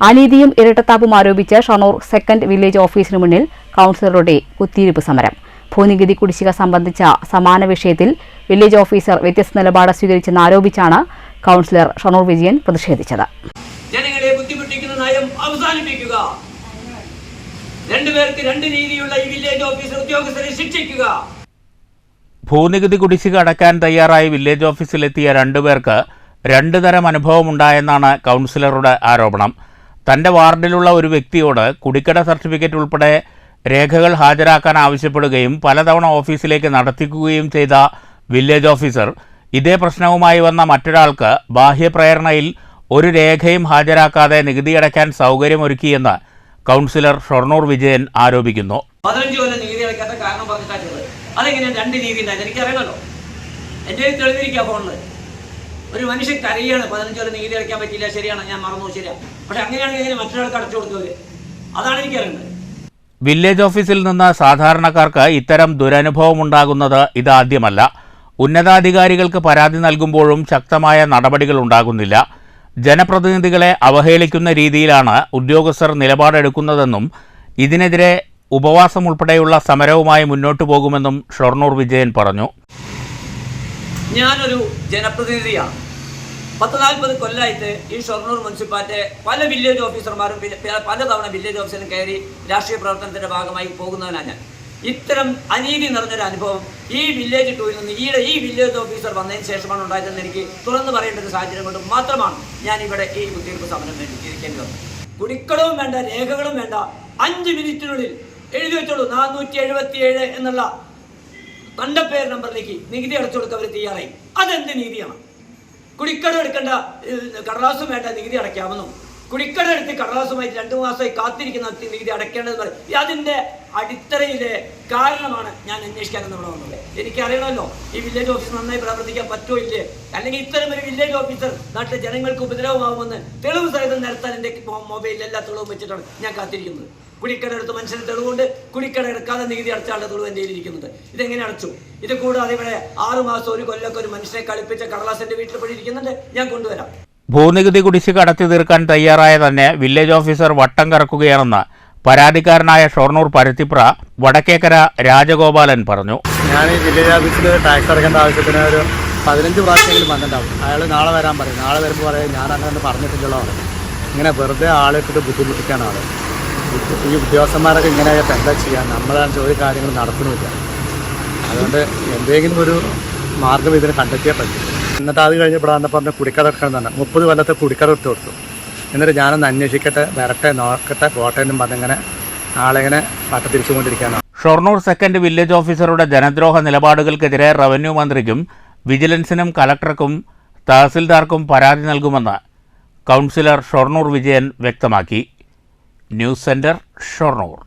അനീതിയും ഇരട്ടത്താപ്പും ആരോപിച്ച് Shoranur second village ഓഫീസിനു മുന്നിൽ കൗൺസിലറുടെ കുത്തിയിരിപ്പ് സമരം. ഭൂനികുതി കുടിശ്ശിക സംബന്ധിച്ച സമാന വിഷയത്തിൽ വില്ലേജ് ഓഫീസർ വ്യത്യസ്ത നിലപാട് സ്വീകരിച്ചെന്ന് ആരോപിച്ചാണ് കൗൺസിലർ ഷൊർണൂർ വിജയൻ പ്രതിഷേധിച്ചത്. ജനങ്ങളെ ബുദ്ധിമുട്ടിക്കുന്ന നയം അവസാനിപ്പിക്കുക. രണ്ടുപേർക്ക് രണ്ട് രീതിയിലുള്ള ഈ വില്ലേജ് ഓഫീസർ ഉദ്യോഗസ്ഥരെ ശിക്ഷിക്കുക. ഭൂനികുതി കുടിശ്ശിക അടക്കാൻ തയ്യാറായി വില്ലേജ് ഓഫീസിലെത്തിയ രണ്ടുപേർക്ക് രണ്ടു തരം അനുഭവമുണ്ടായെന്നാണ് കൗൺസിലറുടെ ആരോപണം. തന്റെ വാർഡിലുള്ള ഒരു വ്യക്തിയോട് കുടിക്കട സർട്ടിഫിക്കറ്റ് ഉൾപ്പെടെ രേഖകൾ ഹാജരാക്കാൻ ആവശ്യപ്പെടുകയും പലതവണ ഓഫീസിലേക്ക് നടത്തിക്കുകയും ചെയ്ത വില്ലേജ് ഓഫീസർ ഇതേ പ്രശ്നവുമായി വന്ന മറ്റൊരാൾക്ക് ബാഹ്യപ്രേരണയിൽ ഒരു രേഖയും ഹാജരാക്കാതെ നികുതി അടയ്ക്കാൻ സൗകര്യമൊരുക്കിയെന്ന് കൗൺസിലർ ഷൊർണൂർ വിജയൻ ആരോപിക്കുന്നു. പതിനഞ്ച് കൊല്ലം നികുതി അടയ്ക്കാത്ത കാരണം പറഞ്ഞിട്ടാണ് അതെങ്ങനെയാണ് രണ്ട് രീതി ഉണ്ടായിരുന്നു എനിക്കറിയാമല്ലോ എന്റെ തെളിഞ്ഞിരിക്കുക ഫോണിൽ ഒരു മനുഷ്യൻ കരയാണ് പതിനഞ്ച് കൊല്ലം നികുതി അടയ്ക്കാൻ പറ്റില്ല ശരിയാണ് ഞാൻ മറന്നു ശരിയാണ് പക്ഷെ അങ്ങനെയാണെങ്കിൽ എങ്ങനെ മറ്റൊരാൾക്ക് അടച്ചു കൊടുത്തവര്. അതാണ് എനിക്കറിയുന്നത് വില്ലേജ് ഓഫീസിൽ നിന്ന് സാധാരണക്കാർക്ക് ഇത്തരം ദുരനുഭവം ഉണ്ടാകുന്നത് ഇതാദ്യമല്ല. ഉന്നതാധികാരികൾക്ക് പരാതി നൽകുമ്പോഴും ശക്തമായ നടപടികൾ ഉണ്ടാകുന്നില്ല. ജനപ്രതിനിധികളെ അവഹേളിക്കുന്ന രീതിയിലാണ് ഉദ്യോഗസ്ഥർ നിലപാടെടുക്കുന്നതെന്നും ഇതിനെതിരെ ഉപവാസം ഉൾപ്പെടെയുള്ള സമരവുമായി മുന്നോട്ടു പോകുമെന്നും ഷൊർണൂർ വിജയൻ പറഞ്ഞു. ഞാനൊരു ജനപ്രതിനിധിയാണ്. പത്ത് നാൽപ്പത് കൊല്ലമായിട്ട് ഈ ഷൊർണൂർ മുനിസിപ്പാലിറ്റി പല വില്ലേജ് ഓഫീസർമാരും പല- പലതവണ വില്ലേജ് ഓഫീസിലും കയറി രാഷ്ട്രീയ പ്രവർത്തനത്തിന്റെ ഭാഗമായി പോകുന്നവനാണ് ഞാൻ. ഇത്തരം അനീതി നിറഞ്ഞൊരു അനുഭവം ഈ വില്ലേജ് ടൂറിൽ നിന്ന് ഈയിടെ ഈ വില്ലേജ് ഓഫീസർ വന്നതിന് ശേഷമാണ് ഉണ്ടായതെന്ന് എനിക്ക് തുറന്നു പറയേണ്ട ഒരു സാഹചര്യം കൊണ്ട് മാത്രമാണ് ഞാൻ ഇവിടെ ഈ കുത്തിയിരിപ്പ് സമരം വേണ്ടിയിരിക്കേണ്ടി വന്നത്. കുടിക്കളവും വേണ്ട രേഖകളും വേണ്ട അഞ്ച് മിനിറ്റിനുള്ളിൽ എഴുതി വെച്ചോളൂ. നാനൂറ്റി എഴുപത്തി ഏഴ് എന്നുള്ള തണ്ടപ്പേർ നമ്പറിലേക്ക് നികുതി അടച്ചു കൊടുക്കാൻ അവർ തയ്യാറായി. അതെന്ത് നീതിയാണ്? കുടിക്കട എടുക്കേണ്ട കടലാസും വേണ്ട നികുതി അടയ്ക്കാമെന്നും. കുടിക്കട എടുത്ത് കടലാസുമായി രണ്ടു മാസമായി കാത്തിരിക്കുന്ന നികുതി അടയ്ക്കേണ്ടത് പറയും അതിന്റെ അടിത്തറയിലെ കാരണമാണ് ഞാൻ അന്വേഷിക്കാനെന്ന് ഇവിടെ വന്നത്. എനിക്കറിയണമല്ലോ ഈ വില്ലേജ് ഓഫീസർ നന്നായി പ്രവർത്തിക്കാൻ പറ്റുമോ ഇല്ലേ? അല്ലെങ്കിൽ ഇത്തരം ഒരു വില്ലേജ് ഓഫീസർ നാട്ടിലെ ജനങ്ങൾക്ക് ഉപദ്രവമാകുമെന്ന് തെളിവ് സഹിതം നിരത്താൻ എന്റെ മൊബൈലിൽ എല്ലാ തെളിവും വെച്ചിട്ടാണ് ഞാൻ കാത്തിരിക്കുന്നത്. കുടിക്കട എടുത്ത് മനുഷ്യന് തെളിവുണ്ട് കുടിക്കട എടുക്കാതെ നികുതി അടച്ചാളുടെ തെളിവ് എന്റെ ഇരിക്കുന്നത് ഇതെങ്ങനെ അടച്ചു? ഇത് കൂടാതെ ഇവിടെ ആറു മാസം ഒരു കൊല്ലൊക്കെ ഒരു മനുഷ്യനെ കളിപ്പിച്ച കടലാസിന്റെ വീട്ടിൽ വീട്ടിൽ പണിയിരിക്കുന്നുണ്ട് ഞാൻ കൊണ്ടുവരാം. ഭൂനികുതി കുടിശ്ശിക അടച്ചു തീർക്കാൻ തയ്യാറായ തന്നെ വില്ലേജ് ഓഫീസർ വട്ടം കറക്കുകയാണെന്ന് പരാതിക്കാരനായ ഷൊർണൂർ പരുത്തിപ്ര വടക്കേക്കര രാജഗോപാലൻ പറഞ്ഞു. ഞാൻ ഈ വില്ലേജ് ഓഫീസിൽ ടാക്സ് അടക്കേണ്ട ആവശ്യത്തിന് ഒരു പതിനഞ്ച് പ്രാവശ്യമെങ്കിലും വന്നിട്ടുണ്ടാവും. അയാൾ നാളെ വരാൻ പറയും. നാളെ വരുമ്പോൾ പറയും ഞാൻ അങ്ങനെ പറഞ്ഞിട്ടില്ലല്ലോ ഇങ്ങനെ വെറുതെ ആളെ ഇട്ടിട്ട് ആൾ ഈ ഉദ്യോഗസ്ഥന്മാരൊക്കെ ഇങ്ങനെ ആയിട്ട് എന്താ ചെയ്യാൻ നമ്മളാണ് ഒരു കാര്യങ്ങൾ നടത്തുന്നില്ല. അതുകൊണ്ട് എന്തെങ്കിലും ഒരു മാർഗം ഇതിന് കണ്ടെത്തിയേ പറ്റും. എന്നിട്ട് അത് കഴിഞ്ഞപ്പോഴാണ് പറഞ്ഞ കുടിക്കട എടുക്കണം തന്നെ മുപ്പത് കൊല്ലത്തെ കുടിക്കട എടുത്ത് കൊടുത്തു. എന്നിട്ട് ഞാനൊന്ന് അന്വേഷിക്കട്ടെ വരട്ടെ നോക്കട്ടെ പോട്ടെ എന്നും പറഞ്ഞിങ്ങനെ ആളെങ്ങനെ പട്ട തിരിച്ചുകൊണ്ടിരിക്കാനാണ് ഷൊർണൂർ സെക്കൻഡ് വില്ലേജ് ഓഫീസറുടെ ജനദ്രോഹ നിലപാടുകൾക്കെതിരെ റവന്യൂ മന്ത്രിക്കും വിജിലൻസിനും കലക്ടർക്കും തഹസിൽദാർക്കും പരാതി നൽകുമെന്ന് കൗൺസിലർ ഷൊർണൂർ വിജയൻ വ്യക്തമാക്കി. News centre Shoranur.